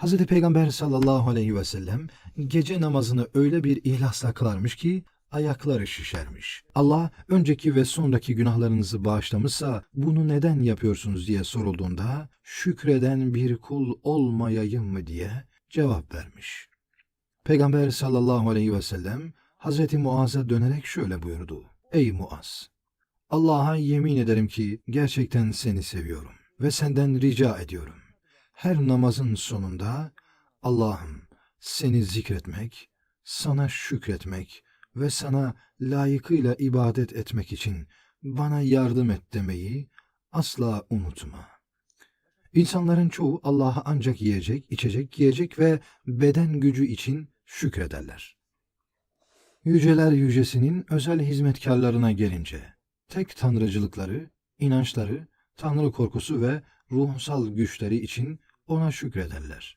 Hz. Peygamber sallallahu aleyhi ve sellem gece namazını öyle bir ihlasla kılarmış ki ayakları şişermiş. Allah önceki ve sonraki günahlarınızı bağışlamışsa bunu neden yapıyorsunuz diye sorulduğunda şükreden bir kul olmayayım mı diye cevap vermiş. Peygamber sallallahu aleyhi ve sellem Hz. Muaz'a dönerek şöyle buyurdu. Ey Muaz! Allah'a yemin ederim ki gerçekten seni seviyorum ve senden rica ediyorum. Her namazın sonunda Allah'ım seni zikretmek, sana şükretmek ve sana layıkıyla ibadet etmek için bana yardım et demeyi asla unutma. İnsanların çoğu Allah'a ancak yiyecek, içecek, giyecek ve beden gücü için şükrederler. Yüceler Yücesi'nin özel hizmetkarlarına gelince, tek tanrıcılıkları, inançları, tanrı korkusu ve ruhsal güçleri için ona şükrederler.